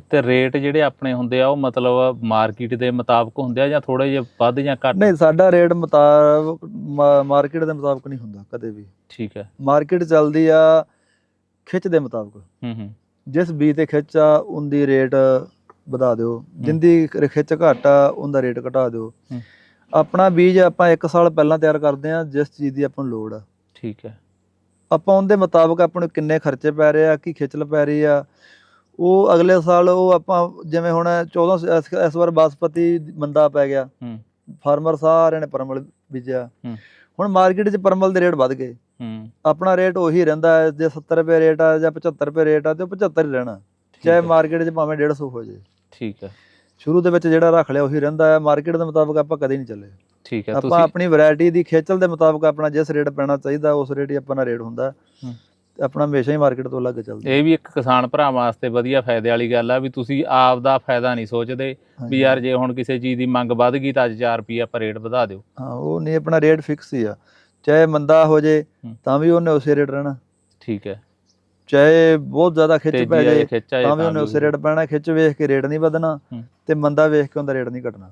ਤੇ ਰੇਟ ਜਿਹੜੇ ਆਪਣੇ ਹੁੰਦੇ ਆ ਉਹ ਮਤਲਬ ਮਾਰਕੀਟ ਦੇ ਮੁਤਾਬਕ ਹੁੰਦੇ ਆ ਜਾਂ ਥੋੜੇ ਜਿਹਾ ਵੱਧ ਜਾਂ ਘੱਟ? ਨਹੀਂ ਸਾਡਾ ਰੇਟ ਮੁਤਾਬਕ ਮਾਰਕੀਟ ਦੇ ਮੁਤਾਬਕ ਨਹੀਂ ਹੁੰਦਾ ਕਦੇ ਵੀ। ਠੀਕ ਹੈ। ਮਾਰਕੀਟ ਚੱਲਦੀ ਆ ਖਿੱਚ ਦੇ ਮੁਤਾਬਕ। ਹੂੰ ਹੂੰ। ਜਿਸ ਬੀਜ ਤੇ ਖਿੱਚ ਆ ਉਹਦੀ ਰੇਟ ਵਧਾ ਦਿਓ। ਜਿੰਦੀ ਖਿੱਚ ਘੱਟ ਆ ਉਹਦਾ ਰੇਟ ਘਟਾ ਦਿਓ। ਆਪਣਾ ਬੀਜ ਆਪਾਂ 1 ਸਾਲ ਪਹਿਲਾਂ ਤਿਆਰ ਕਰਦੇ ਆ ਜਿਸ ਚੀਜ਼ ਦੀ ਆਪਾਂ ਨੂੰ ਲੋੜ ਆ। ਠੀਕ ਹੈ। ਆਪਾਂ ਉਹਦੇ ਮੁਤਾਬਕ ਆਪਾਂ ਨੂੰ ਕਿੰਨੇ ਖਰਚੇ ਪੈ ਰਹੇ ਆ ਕੀ ਖਿੱਚਲ ਪੈ ਰਹੀ ਆ ਉਹ ਅਗਲੇ ਸਾਲ ਉਹ ਆਪਾਂ ਜਿਵੇਂ ਹੁਣ 14 ਸ- ਇਸ- ਇਸ ਵਾਰ ਬਾਸਪਤੀ ਮੰਦਾ ਪੈ ਗਿਆ। ਹੂੰ। ਫਾਰਮਰ ਸਾਰਿਆਂ ਨੇ ਪਰਮਲ ਬੀਜਿਆ। ਹੂੰ। ਹੁਣ ਮਾਰਕੀਟ 'ਚ ਪਰਮਲ ਦੇ ਰੇਟ ਵੱਧ ਗਏ। ਹੂੰ। ਆਪਣਾ ਰੇਟ ਉਹੀ ਰਹਿੰਦਾ ਹੈ ਜੇ 70 ਰੁਪਏ ਰੇਟ ਆ ਜਾਂ 75 ਰੁਪਏ ਰੇਟ ਆ ਤੇ ਉਹ 75 ਹੀ ਰਹਿਣਾ। ਠੀਕ ਚਾਹੇ ਹੈ, ਮਾਰਕੀਟ 'ਚ ਭਾਵੇਂ 150 ਹੋ ਜੇ। ਠੀਕ ਹੈ। ਸ਼ੁਰੂ ਦੇ ਵਿੱਚ ਜਿਹੜਾ ਰੱਖ ਲਿਆ ਉਹੀ ਰਹਿੰਦਾ ਹੈ ਮਾਰਕੀਟ ਦੇ ਮੁਤਾਬਕ ਆਪਾਂ ਕਦੇ ਨਹੀਂ ਚੱਲੇ। ਠੀਕ ਹੈ ਆਪਾਂ ਤੁਸੀਂ ਆਪਣੀ ਵੈਰਾਈਟੀ ਦੀ ਖੇਚਲ ਦੇ ਮੁਤਾਬਕ ਆਪਣਾ ਜਿਸ ਰੇਟ ਪੈਣਾ ਚਾਹੀਦਾ ਉਸ ਰੇਟ ਹੀ ਆਪਾਂ ਦਾ ਰੇਟ ਹੁੰਦਾ। ਹੈ। ਆਪਣਾ ਹਮੇਸ਼ਾ ਹੀ ਮਾਰਕੀਟ ਤੋਂ ਅਲੱਗ ਚੱਲਦਾ। ਇਹ ਵੀ ਇੱਕ ਕਿਸਾਨ ਭਰਾ ਵਾਸਤੇ ਵਧੀਆ ਫਾਇਦੇ ਵਾਲੀ ਗੱਲ ਆ ਵੀ ਤੁਸੀਂ ਆਪ ਦਾ ਫਾਇਦਾ ਨਹੀਂ ਸੋਚਦੇ ਵੀ। ਯਾਰ ਜੇ ਹੁਣ ਕਿਸੇ ਚੀਜ਼ ਦੀ ਮੰਗ ਵੱਧ ਗਈ ਤਾਂ ਅੱਜ 4 ਰੁਪਏ ਆਪਾਂ ਰੇਟ ਵਧਾ ਦਿਓ। ਹਾਂ ਉਹ ਨਹੀਂ ਆਪਣਾ ਰੇਟ ਫਿਕਸ ਹੀ ਆ। ਚਾਹੇ ਮੰਦਾ ਹੋ ਜੇ। ਤਾਂ ਵੀ ਉਹਨੇ ਉਸੇ ਰੇਟ ਰਹਿਣਾ। ਠੀਕ ਹੈ। ਚਾਹੇ ਬਹੁਤ ਜ਼ਿਆਦਾ ਖਿੱਚ ਪੈ ਜਾਏ ਤਾਂ ਵੀ ਉਹਨੇ ਉਸੇ ਰੇਟ ਪੈਣਾ ਖਿੱਚ ਵੇਖ ਕੇ ਰੇਟ ਨਹੀਂ ਵਧਣਾ। ਤੇ ਮੰਦਾ ਵੇਖ ਕੇ ਉਹਦਾ ਰੇਟ ਨਹੀਂ ਘਟਣਾ।